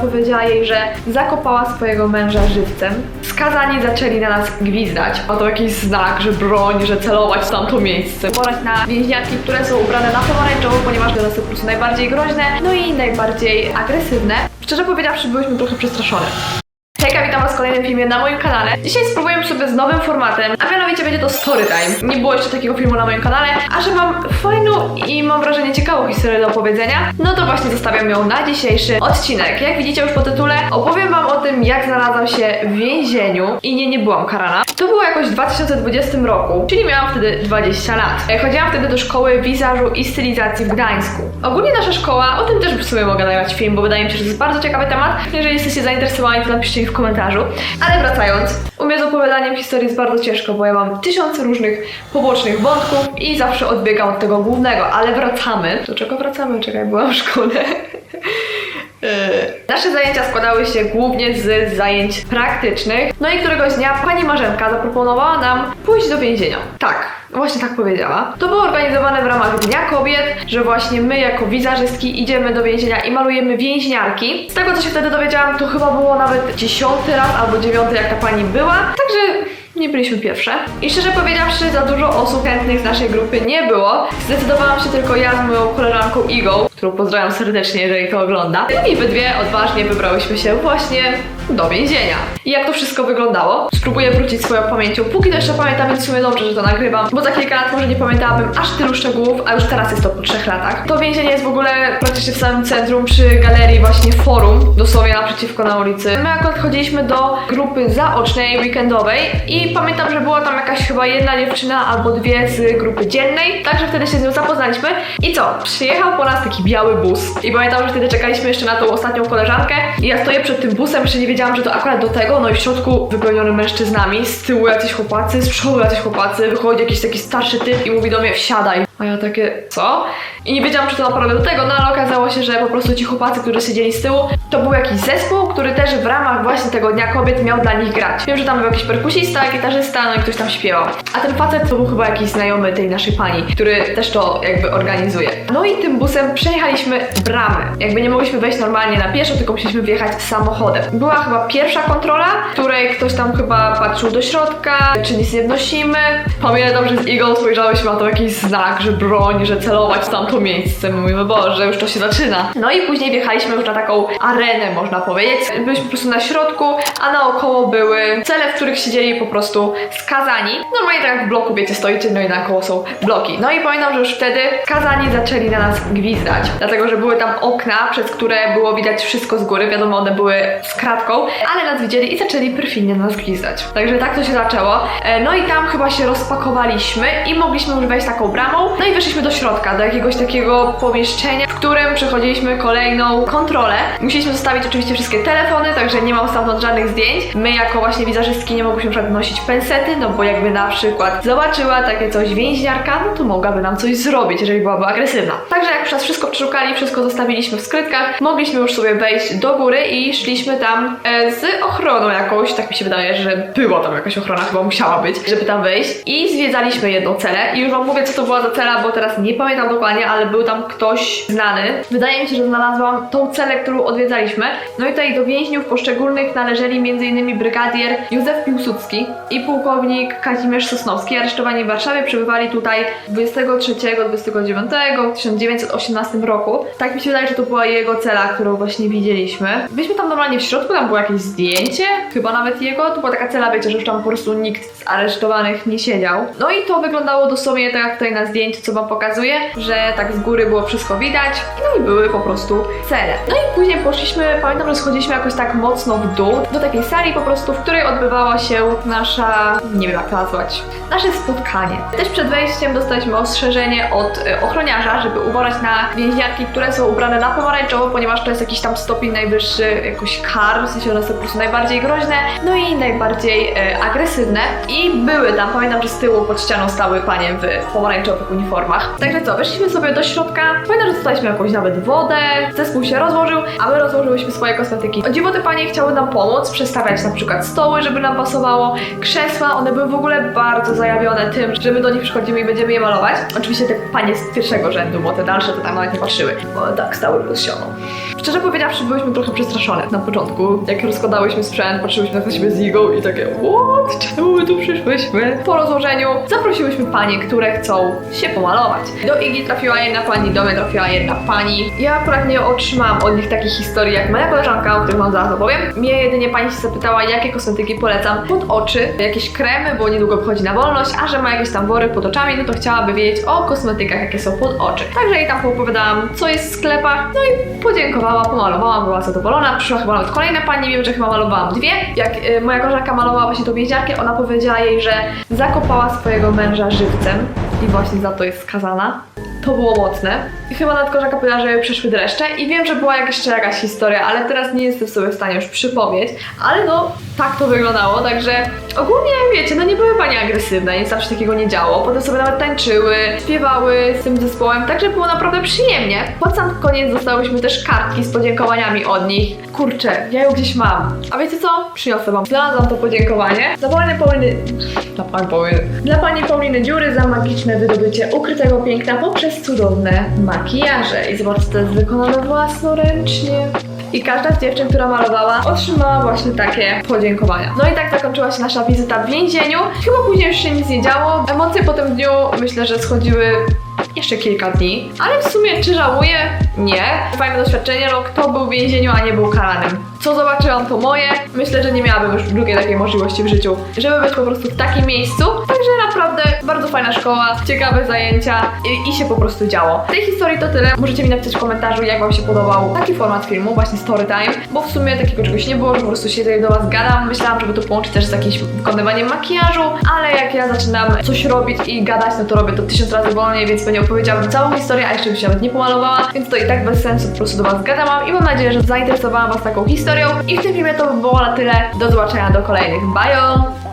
powiedziała jej, że zakopała swojego męża żywcem. Skazani zaczęli na nas gwizdać. A to jakiś znak, że broń, że celować w tamto miejsce. Porać na więźniarki, które są ubrane na pomarańczowo, ponieważ one są po prostu najbardziej groźne, no i najbardziej agresywne. Szczerze powiedziawszy, byliśmy trochę przestraszone. Hejka, witam was w kolejnym filmie na moim kanale. Dzisiaj spróbuję sobie z nowym formatem, a mianowicie będzie to story time. Nie było jeszcze takiego filmu na moim kanale, a że mam fajną i mam wrażenie ciekawą historię do opowiedzenia, no to właśnie zostawiam ją na dzisiejszy odcinek. Jak widzicie już po tytule, opowiem wam o tym, jak znalazłam się w więzieniu i nie, nie byłam karana. To było jakoś w 2020 roku, czyli miałam wtedy 20 lat. E, Chodziłam wtedy do szkoły wizażu i stylizacji w Gdańsku. Ogólnie nasza szkoła, o tym też w sumie mogę nagrać film, bo wydaje mi się, że to jest bardzo ciekawy temat. Jeżeli jesteście zainteresowani, to napiszcie mi w komentarzu. Ale wracając, u mnie z opowiadaniem historii jest bardzo ciężko, bo ja mam tysiące różnych pobocznych wątków i zawsze odbiegam od tego głównego, ale wracamy. Do czego wracamy? Czekaj, byłam w szkole. Yy. Nasze zajęcia składały się głównie z zajęć praktycznych. No i któregoś dnia pani Marzenka zaproponowała nam pójść do więzienia. Tak, właśnie tak powiedziała. To było organizowane w ramach Dnia Kobiet, że właśnie my jako wizerzystki idziemy do więzienia i malujemy więźniarki. Z tego co się wtedy dowiedziałam, to chyba było nawet dziesiąty raz albo dziewiąty jak ta pani była. Także nie byliśmy pierwsze. I szczerze powiedziawszy, za dużo osób chętnych z naszej grupy nie było. Zdecydowałam się tylko ja z moją koleżanką Igą, którą pozdrawiam serdecznie, jeżeli to ogląda. I wy dwie odważnie wybrałyśmy się właśnie do więzienia. I jak to wszystko wyglądało? Spróbuję wrócić swoją pamięcią. Póki to jeszcze pamiętam, więc w sumie dobrze, że to nagrywam, bo za kilka lat może nie pamiętałabym aż tylu szczegółów, a już teraz jest to po trzech latach. To więzienie jest w ogóle praktycznie w samym centrum, przy galerii właśnie forum, dosłownie naprzeciwko na ulicy. My akurat chodziliśmy do grupy zaocznej, weekendowej i pamiętam, że była tam jakaś chyba jedna dziewczyna albo dwie z grupy dziennej, także wtedy się z nią zapoznaliśmy. I co? Przyjechał po nas taki biały bus. I pamiętam, że wtedy czekaliśmy jeszcze na tą ostatnią koleżankę i ja stoję przed tym busem, jeszcze nie że to akurat do tego, no i w środku wypełniony mężczyznami, z tyłu jacyś chłopacy, z przodu jacyś chłopacy, wychodzi jakiś taki starszy typ i mówi do mnie wsiadaj. A ja takie, co? I nie wiedziałam, czy to naprawdę do tego, no ale okazało się, że po prostu ci chłopacy, którzy siedzieli z tyłu, to był jakiś zespół, który też w ramach właśnie tego Dnia Kobiet miał dla nich grać. Wiem, że tam był jakiś perkusista, gitarzysta, no i ktoś tam śpiewał. A ten facet to był chyba jakiś znajomy tej naszej pani, który też to jakby organizuje. No i tym busem przejechaliśmy bramę. Jakby nie mogliśmy wejść normalnie na pieszo, tylko musieliśmy wjechać samochodem. Była chyba pierwsza kontrola, której ktoś tam chyba patrzył do środka, czy nic nie wnosimy. Pamiętam, że z Igą spojrzałyśmy na to jakiś znak, że broń, że celować w tamto miejsce. Mówimy, Boże, już to się zaczyna. No i później wjechaliśmy już na taką arenę, można powiedzieć. Byliśmy po prostu na środku, a naokoło były cele, w których siedzieli po prostu skazani. Normalnie tak jak w bloku, wiecie, stoicie, no i naokoło są bloki. No i pamiętam, że już wtedy skazani zaczęli na nas gwizdać, dlatego, że były tam okna, przez które było widać wszystko z góry. Wiadomo, one były z kratką, ale nas widzieli i zaczęli perfidnie na nas gwizdać. Także tak to się zaczęło. E, No i tam chyba się rozpakowaliśmy i mogliśmy już wejść taką bramą. No i weszliśmy do środka, do jakiegoś takiego pomieszczenia, w którym przechodziliśmy kolejną kontrolę. Musieliśmy zostawić oczywiście wszystkie telefony, także nie mam stamtąd żadnych zdjęć. My jako właśnie wizerzystki nie mogłyśmy przykład nosić pensety, no bo jakby na przykład zobaczyła takie coś więźniarka, no to mogłaby nam coś zrobić, jeżeli byłaby agresywna. Także jak nas wszystko przeszukali, wszystko zostawiliśmy w skrytkach, mogliśmy już sobie wejść do góry i szliśmy tam e, z ochroną jakąś, tak mi się wydaje, że była tam jakaś ochrona, chyba musiała być, żeby tam wejść. I zwiedzaliśmy jedną celę i już wam mówię, co to była za cela, bo teraz nie pamiętam dokładnie, ale był tam ktoś znany. Wydaje mi się, że znalazłam tą celę, którą odwiedzaliśmy. No i tutaj do więźniów poszczególnych należeli m.in. brygadier Józef Piłsudski i pułkownik Kazimierz Sosnowski. Aresztowani w Warszawie przebywali tutaj 23-29 w 1918 roku. Tak mi się wydaje, że to była jego cela, którą właśnie widzieliśmy. Byliśmy tam normalnie w środku, tam było jakieś zdjęcie, chyba nawet jego. To była taka cela, wiecie, że już tam po prostu nikt z aresztowanych nie siedział. No i to wyglądało dosłownie tak jak tutaj na zdjęciu, co wam pokazuję, że tak z góry było wszystko widać. No i były po prostu cele. No i później poszliśmy, pamiętam, że schodziliśmy jakoś tak mocno w dół, do takiej sali po prostu, w której odbywała się nasza, nie wiem jak to nazwać, nasze spotkanie. Też przed wejściem dostaliśmy ostrzeżenie od e, ochroniarza, żeby uważać na więźniarki, które są ubrane na pomarańczowo, ponieważ to jest jakiś tam stopień najwyższy jakoś kar, w sensie one są po prostu najbardziej groźne, no i najbardziej e, agresywne. I były tam, pamiętam, że z tyłu pod ścianą stały panie w pomarańczowych uniformach. Także co, weszliśmy sobie do środka, pamiętam, że dostaliśmy jakąś nawet wodę, zespół się rozłożył, a my rozłożyłyśmy swoje kosmetyki. O dziwo te panie chciały nam pomóc, przestawiać na przykład stoły, żeby nam pasowało, krzesła, one były w ogóle bardzo zajawione tym, że my do nich przychodzimy i będziemy je malować. Oczywiście te panie z pierwszego rzędu, bo te dalsze to tam nawet nie patrzyły, bo tak stały pod ścianą. Szczerze powiedziawszy, byliśmy trochę przestraszone na początku. Jak rozkładałyśmy sprzęt, patrzyłyśmy na siebie z Igą i takie what? Czemu my tu przyszłyśmy? Po rozłożeniu zaprosiłyśmy panie, które chcą się pomalować. Do Igi trafiła jedna pani, do mnie trafiła jedna pani. Ja akurat nie otrzymałam od nich takich historii jak moja koleżanka, o których wam zaraz opowiem. Mnie jedynie pani się zapytała, jakie kosmetyki polecam pod oczy, jakieś kremy, bo niedługo wchodzi na wolność, a że ma jakieś tam wory pod oczami, no to chciałaby wiedzieć o kosmetykach, jakie są pod oczy. Także jej tam poopowiadałam, co jest w sklepach, no i podziękowała, pomalowałam, była zadowolona. Przyszła chyba nawet kolejna pani, wiem, że chyba malowałam dwie. Jak y, moja koleżanka malowała właśnie tą więźniarkę, ona powiedziała jej, że zakopała swojego męża żywcem i właśnie za to jest skazana. To było mocne. I chyba nawet koleżanka powiedziała, że przeszły dreszcze i wiem, że była jeszcze jakaś historia, ale teraz nie jestem sobie w stanie już przypomnieć. Ale no, tak to wyglądało, także ogólnie wiecie, no nie były pani agresywne, nic zawsze takiego nie działo. Potem sobie nawet tańczyły, śpiewały z tym zespołem, także było naprawdę przyjemnie. Pod sam koniec dostałyśmy też kartki z podziękowaniami od nich. Kurczę, ja ją gdzieś mam. A wiecie co? Przyniosę wam. Znalazłam to podziękowanie. Dla pani Pauliny... Dla pani Pauliny. Dla pani Pauliny Dziury za magiczne wydobycie ukrytego piękna poprzez cudowne makijaże. I zobaczcie, to jest wykonane własnoręcznie. I każda z dziewczyn, która malowała, otrzymała właśnie takie podziękowania. No i tak zakończyła się nasza wizyta w więzieniu. Chyba później się nic nie działo. Emocje po tym dniu myślę, że schodziły jeszcze kilka dni. Ale w sumie czy żałuję? Nie. Fajne doświadczenie, no kto był w więzieniu, a nie był karanym. Co zobaczyłam to moje. Myślę, że nie miałabym już drugiej takiej możliwości w życiu, żeby być po prostu w takim miejscu. Także naprawdę bardzo fajna szkoła, ciekawe zajęcia i, i się po prostu działo. W tej historii to tyle. Możecie mi napisać w komentarzu, jak wam się podobał taki format filmu, właśnie story time, bo w sumie takiego czegoś nie było, że po prostu się tutaj do was gadam. Myślałam, żeby to połączyć też z jakimś wykonywaniem makijażu, ale jak ja zaczynam coś robić i gadać, no to robię to tysiąc razy wolniej, więc pewnie opowiedziałabym całą historię, a jeszcze bym się nawet nie pomalowała, więc to tak bez sensu, po prostu do was gadałam i mam nadzieję, że zainteresowałam was taką historią. I w tym filmie to by było na tyle. Do zobaczenia do kolejnych. Bye!